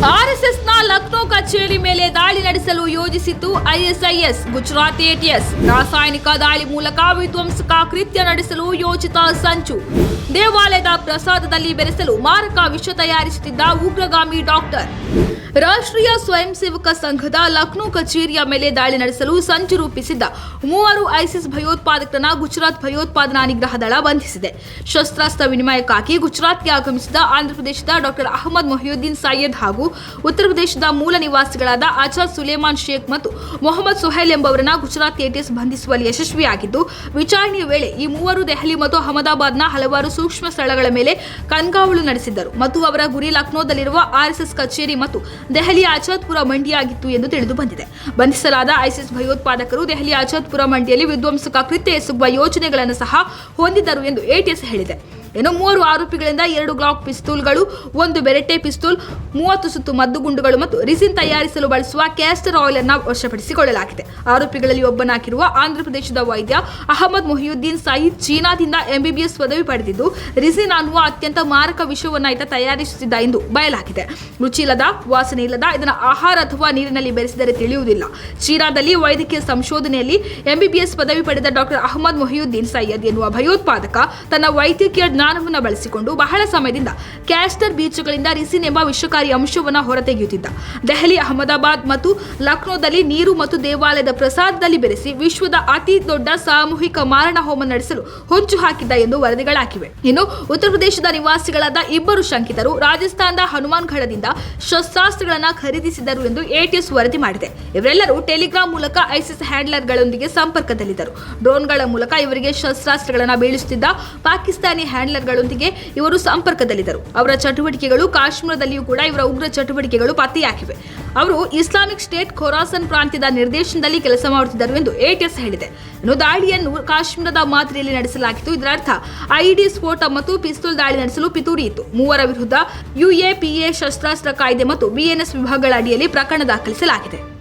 ಆರ್ಎಸ್ಎಸ್ನ ಲಕ್ನೋ ಕಚೇರಿ ಮೇಲೆ ದಾಳಿ ನಡೆಸಲು ಯೋಜಿಸಿತು ಐಎಸ್ಐಎಸ್, ಗುಜರಾತ್ ಎಟಿಎಸ್. ರಾಸಾಯನಿಕ ದಾಳಿ ಮೂಲಕ ವಿಧ್ವಂಸಕ ಕೃತ್ಯ ನಡೆಸಲು ಯೋಜಿತ ಸಂಚು. ದೇವಾಲಯದ ಪ್ರಸಾದದಲ್ಲಿ ಬೆರೆಸಲು ಮಾರಕ ವಿಷ ತಯಾರಿಸುತ್ತಿದ್ದ ಉಗ್ರಗಾಮಿ ಡಾಕ್ಟರ್. ರಾಷ್ಟ್ರೀಯ ಸ್ವಯಂ ಸೇವಕ ಸಂಘದ ಲಕ್ನೋ ಕಚೇರಿಯ ಮೇಲೆ ದಾಳಿ ನಡೆಸಲು ಸಂಚು ರೂಪಿಸಿದ್ದ ಮೂವರು ಐಸಿಸ್ ಭಯೋತ್ಪಾದಕರನ್ನ ಗುಜರಾತ್ ಭಯೋತ್ಪಾದನಾ ನಿಗ್ರಹ ದಳ ಬಂಧಿಸಿದೆ. ಶಸ್ತ್ರಾಸ್ತ್ರ ವಿನಿಮಯಕ್ಕಾಗಿ ಗುಜರಾತ್ಗೆ ಆಗಮಿಸಿದ ಆಂಧ್ರಪ್ರದೇಶದ ಡಾಕ್ಟರ್ ಅಹಮದ್ ಮೊಹಿಯುದ್ದೀನ್ ಸೈಯದ್ ಹಾಗೂ ಉತ್ತರ ಪ್ರದೇಶದ ಮೂಲ ನಿವಾಸಿಗಳಾದ ಆಚಾರ್ ಸುಲೇಮಾನ್ ಶೇಖ್ ಮತ್ತು ಮೊಹಮ್ಮದ್ ಸುಹೈಲ್ ಎಂಬವರನ್ನ ಗುಜರಾತ್ ಎಟಿಎಸ್ ಬಂಧಿಸುವಲ್ಲಿ ಯಶಸ್ವಿಯಾಗಿದ್ದು ವಿಚಾರಣೆಯ ವೇಳೆ ಈ ಮೂವರು ದೆಹಲಿ ಮತ್ತು ಅಹಮದಾಬಾದ್ನ ಹಲವಾರು ಸೂಕ್ಷ್ಮ ಸ್ಥಳಗಳ ಮೇಲೆ ಕಣ್ಗಾವಲು ನಡೆಸಿದ್ದರು. ಮತ್ತು ಅವರ ಗುರಿ ಲಕ್ನೋದಲ್ಲಿರುವ ಆರ್ಎಸ್ಎಸ್ ಕಚೇರಿ ಮತ್ತು ದೆಹಲಿಯ ಆಜಾದ್ಪುರ ಮಂಡಿಯಾಗಿತ್ತು ಎಂದು ತಿಳಿದು ಬಂದಿದೆ. ಬಂಧಿಸಲಾದ ಐಸಿಸ್ ಭಯೋತ್ಪಾದಕರು ದೆಹಲಿಯ ಆಜಾದ್ಪುರ ಮಂಡಿಯಲ್ಲಿ ವಿಧ್ವಂಸಕ ಕೃತ್ಯ ಎಸಗುವ ಯೋಜನೆಗಳನ್ನು ಸಹ ಹೊಂದಿದ್ದರು ಎಂದು ಎಟಿಎಸ್ ಹೇಳಿದೆ. ಇನ್ನು ಮೂವರು ಆರೋಪಿಗಳಿಂದ ಎರಡು ಗ್ಲಾಕ್ ಪಿಸ್ತೂಲ್ಗಳು, ಒಂದು ಬೆರೆಟೆ ಪಿಸ್ತೂಲ್, ಮೂವತ್ತು ಸುತ್ತು ಮದ್ದುಗುಂಡುಗಳು ಮತ್ತು ರಿಸಿನ್ ತಯಾರಿಸಲು ಬಳಸುವ ಕ್ಯಾಸ್ಟರ್ ಆಯಿಲ್ ಅನ್ನ ವಶಪಡಿಸಿಕೊಳ್ಳಲಾಗಿದೆ. ಆರೋಪಿಗಳಲ್ಲಿ ಒಬ್ಬನಾಗಿರುವ ಆಂಧ್ರಪ್ರದೇಶದ ವೈದ್ಯ ಅಹಮದ್ ಮೊಹಿಯುದ್ದೀನ್ ಸಯೀದ್ ಚೀನಾದಿಂದ ಎಂಬಿಬಿಎಸ್ ಪದವಿ ಪಡೆದಿದ್ದು, ರಿಸಿನ್ ಅನ್ನುವ ಅತ್ಯಂತ ಮಾರಕ ವಿಷವನ್ನ ಈತ ತಯಾರಿಸುತ್ತಿದ್ದ ಎಂದು ಬಯಲಾಗಿದೆ. ರುಚಿಲದ ವಾಸನೆ ಇಲ್ಲದ, ಇದನ್ನು ಆಹಾರ ಅಥವಾ ನೀರಿನಲ್ಲಿ ಬೆರೆಸಿದರೆ ತಿಳಿಯುವುದಿಲ್ಲ. ಚೀನಾದಲ್ಲಿ ವೈದ್ಯಕೀಯ ಸಂಶೋಧನೆಯಲ್ಲಿ ಎಂಬಿಬಿಎಸ್ ಪದವಿ ಪಡೆದ ಡಾಕ್ಟರ್ ಅಹಮದ್ ಮೊಹಿಯುದ್ದೀನ್ ಸೈಯದ್ ಎನ್ನುವ ಭಯೋತ್ಪಾದಕ ತನ್ನ ವೈದ್ಯಕೀಯ ಜ್ಞಾನವನ್ನು ಬಳಸಿಕೊಂಡು ಬಹಳ ಸಮಯದಿಂದ ಕ್ಯಾಸ್ಟರ್ ಬೀಜಗಳಿಂದ ರಿಸಿನ್ ಎಂಬ ವಿಷಕಾರಿ ಅಂಶವನ್ನು ಹೊರತೆಗೆಯುತ್ತಿದ್ದ. ದೆಹಲಿ, ಅಹಮದಾಬಾದ್ ಮತ್ತು ಲಕ್ನೋದಲ್ಲಿ ನೀರು ಮತ್ತು ದೇವಾಲಯದ ಪ್ರಸಾದದಲ್ಲಿ ಬೆರೆಸಿ ವಿಶ್ವದ ಅತಿ ದೊಡ್ಡ ಸಾಮೂಹಿಕ ಮಾರಣ ಹೋಮ ನಡೆಸಲು ಹೊಂಚು ಹಾಕಿದ್ದ ಎಂದು ವರದಿಗಳಾಗಿವೆ. ಇನ್ನು ಉತ್ತರ ಪ್ರದೇಶದ ನಿವಾಸಿಗಳಾದ ಇಬ್ಬರು ಶಂಕಿತರು ರಾಜಸ್ಥಾನದ ಹನುಮಾನ್ಗಢದಿಂದ ಶಸ್ತ್ರಾಸ್ತ್ರಗಳನ್ನು ಖರೀದಿಸಿದರು ಎಂದು ಎಟಿಎಸ್ ವರದಿ ಮಾಡಿದೆ. ಇವರೆಲ್ಲರೂ ಟೆಲಿಗ್ರಾಮ್ ಮೂಲಕ ಐಸಿಸ್ ಹ್ಯಾಂಡ್ಲರ್ಗಳೊಂದಿಗೆ ಸಂಪರ್ಕದಲ್ಲಿದ್ದರು. ಡ್ರೋನ್ಗಳ ಮೂಲಕ ಇವರಿಗೆ ಶಸ್ತ್ರಾಸ್ತ್ರಗಳನ್ನು ಬೀಳಿಸುತ್ತಿದ್ದ ಪಾಕಿಸ್ತಾನಿ ಹ್ಯಾಂಡ್ಲರ್ಗಳೊಂದಿಗೆ ಇವರು ಸಂಪರ್ಕದಲ್ಲಿದ್ದರು. ಅವರ ಚಟುವಟಿಕೆಗಳು ಕಾಶ್ಮೀರದಲ್ಲಿಯೂ ಕೂಡ ಇವರ ಉಗ್ರ ಚಟುವಟಿಕೆಗಳು ಪತ್ತೆಯಾಗಿವೆ. ಅವರು ಇಸ್ಲಾಮಿಕ್ ಸ್ಟೇಟ್ ಖೊರಾಸನ್ ಪ್ರಾಂತ್ಯದ ನಿರ್ದೇಶನದಲ್ಲಿ ಕೆಲಸ ಮಾಡುತ್ತಿದ್ದರು ಎಂದು ಎಟಿಎಸ್ ಹೇಳಿದೆ. ಇನ್ನು ದಾಳಿಯನ್ನು ಕಾಶ್ಮೀರದ ಮಾದರಿಯಲ್ಲಿ ನಡೆಸಲಾಗಿತ್ತು. ಇದರರ್ಥ ಐಡಿ ಸ್ಫೋಟ ಮತ್ತು ಪಿಸ್ತೂಲ್ ದಾಳಿ ನಡೆಸಲು ಪಿತೂರಿ ಇತ್ತು. ಮೂವರ ವಿರುದ್ಧ ಯುಎಪಿಎ ಶಸ್ತ್ರಾಸ್ತ್ರ ಕಾಯ್ದೆ ಮತ್ತು ಬಿಎನ್ಎಸ್ ವಿಭಾಗಗಳ ಅಡಿಯಲ್ಲಿ ಪ್ರಕರಣ ದಾಖಲಿಸಲಾಗಿದೆ.